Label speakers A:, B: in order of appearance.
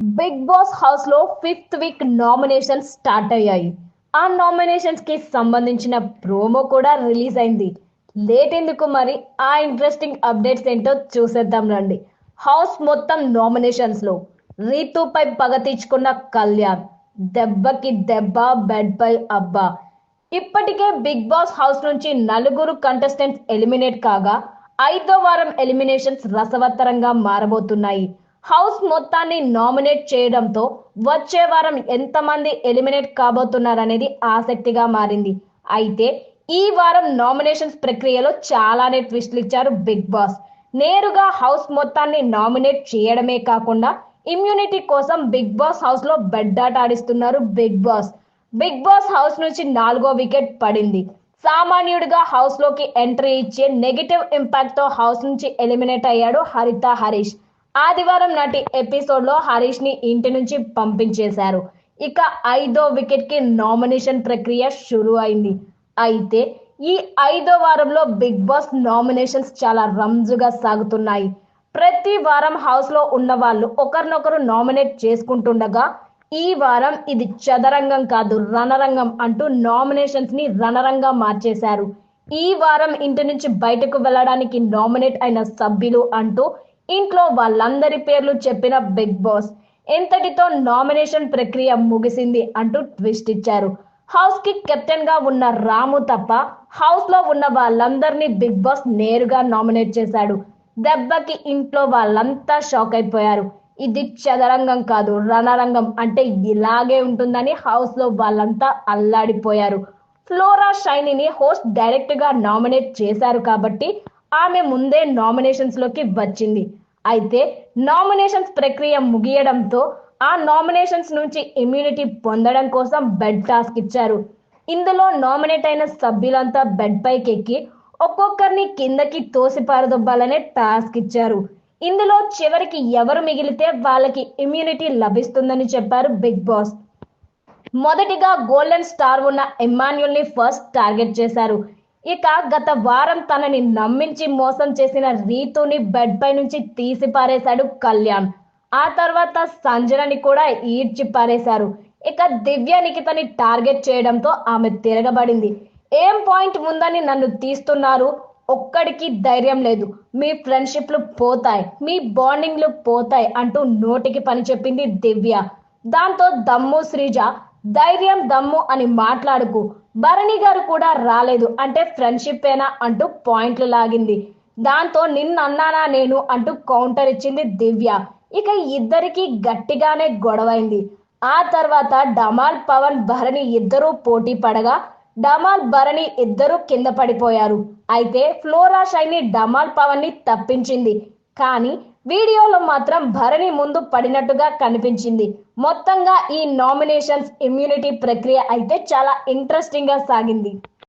A: Big Boss హౌస్లో fifth week nominations start అయ్యాయి. ఆ నామినేషన్స్కి సంబంధించిన ప్రోమో కూడా రిలీజ్ అయింది. లేట్ ఎందుకు మరి? ఆ ఇంట్రెస్టింగ్ అప్డేట్స్ ఏంటో చూసేద్దాం రండి. హౌస్ మొత్తం నామినేషన్స్లో రీతుపై పగ తీర్చుకున్న కళ్యాణ్ దెబ్బకి దెబ్బ బెడ్ పై అబ్బా. ఇప్పటికే బిగ్ బాస్ హౌస్ నుంచి నలుగురు కంటెస్టెంట్స్ ఎలిమినేట్ కాగా ఐదో వారం ఎలిమినేషన్స్ రసవత్తరంగా మారబోతున్నాయి. హౌస్ మొత్తాన్ని నామినేట్ చేయడంతో వచ్చే వారం ఎంతమంది ఎలిమినేట్ కాబోతున్నారనేది ఆసక్తిగా మారింది. అయితే ఈ వారం నామినేషన్స్ ప్రక్రియలో చాలానే ట్విస్ట్లు ఇచ్చారు బిగ్ బాస్. నేరుగా హౌస్ మొత్తాన్ని నామినేట్ చేయడమే కాకుండా ఇమ్యూనిటీ కోసం బిగ్ బాస్ హౌస్లో బెడ్డాట ఆడిస్తున్నారు Big Boss. Big Boss house నుంచి నాలుగో వికెట్ పడింది. సామాన్యుడిగా హౌస్లోకి ఎంట్రీ ఇచ్చే నెగిటివ్ ఇంపాక్ట్తో హౌస్ నుంచి ఎలిమినేట్ అయ్యాడు హరిత హరీష్. ఆదివారం నాటి ఎపిసోడ్లో హరీష్ని ఇంటి నుంచి పంపించేశారు. ఇక ఐదో వికెట్కి నామినేషన్ ప్రక్రియ షురు అయింది. అయితే ఈ ఐదో వారంలో బిగ్ బాస్ నామినేషన్స్ చాలా రంజుగా సాగుతున్నాయి. ప్రతి వారం హౌస్లో ఉన్న వాళ్ళు ఒకరినొకరు నామినేట్ చేసుకుంటుండగా ఈ వారం ఇది చదరంగం కాదు రణరంగం అంటూ నామినేషన్స్ని రణరంగా మార్చేశారు. ఈ వారం ఇంటి నుంచి బయటకు వెళ్ళడానికి నామినేట్ అయిన సభ్యులు అంటూ ఇంట్లో వాళ్ళందరి పేర్లు చెప్పిన బిగ్ బాస్. ఎంతటితో నామినేషన్ ప్రక్రియ ముగిసింది అంటూ ట్విస్ట్ ఇచ్చారు. హౌస్కి కెప్టెన్గా ఉన్న రాము తప్ప హౌస్లో ఉన్న వాళ్ళందరినీ బిగ్ బాస్ నేరుగా నామినేట్ చేశాడు. దెబ్బకి ఇంట్లో వాళ్ళంతా షాక్ అయిపోయారు. ఇది చదరంగం కాదు రణరంగం అంటే ఇలాగే ఉంటుందని హౌస్లో వాళ్ళంతా అల్లాడిపోయారు. ఫ్లోరా షైనీని హోస్ట్ డైరెక్ట్గా నామినేట్ చేశారు కాబట్టి ఆమె ముందే నామినేషన్స్లోకి వచ్చింది. అయితే నామినేషన్స్ ప్రక్రియ ముగియడంతో ఆ నామినేషన్స్ నుంచి ఇమ్యూనిటీ పొందడం కోసం బెడ్ టాస్క్ ఇచ్చారు. ఇందులో నామినేట్ అయిన సభ్యులంతా బెడ్ పైకి ఎక్కి ఒక్కొక్కరిని కిందకి తోసి పారదొబ్బాలనే టాస్క్ ఇచ్చారు. ఇందులో చివరికి ఎవరు మిగిలితే వాళ్ళకి ఇమ్యూనిటీ లభిస్తుందని చెప్పారు బిగ్ బాస్ మొదటిగా గోల్డెన్ స్టార్ ఉన్న ఎమాన్యుల్ని ఫస్ట్ టార్గెట్ చేశారు. ఇక గత వారం తనని నమ్మించి మోసం చేసిన రీతుని బెడ్ పై నుంచి తీసి పారేశాడు కళ్యాణ్. ఆ తర్వాత సంజనని కూడా ఈడ్చి పారేశారు ఇక దివ్యానికి తని టార్గెట్ చేయడంతో ఆమె తిరగబడింది. ఏం పాయింట్ ఉందని నన్ను తీస్తున్నారు? ఒక్కడికి ధైర్యం లేదు. మీ ఫ్రెండ్షిప్లు పోతాయి. మీ బాండింగ్లు పోతాయి అంటూ నోటికి పని చెప్పింది దివ్య. దాంతో దమ్ము శ్రీజ ధైర్యం దమ్ము అని మాట్లాడుకు. భరణి గారు కూడా రాలేదు. అంటే ఫ్రెండ్షిప్ ఏనా అంటూ పాయింట్లు లాగింది. దాంతో నిన్నన్నానా నేను అంటూ కౌంటర్ ఇచ్చింది దివ్య. ఇక ఇద్దరికి గట్టిగానే గొడవైంది. ఆ తర్వాత డమాల్ పవన్ భరణి ఇద్దరూ పోటీ పడగా డమాల్ భరణి ఇద్దరూ కింద పడిపోయారు. అయితే ఫ్లోరా షైని డమాల్ పవన్ని తప్పించింది. కానీ వీడియోలో మాత్రం భరణి ముందు పడినట్టుగా కనిపించింది. మొత్తంగా ఈ నామినేషన్స్ ఇమ్యూనిటీ ప్రక్రియ అయితే చాలా ఇంట్రెస్టింగ్గా సాగింది.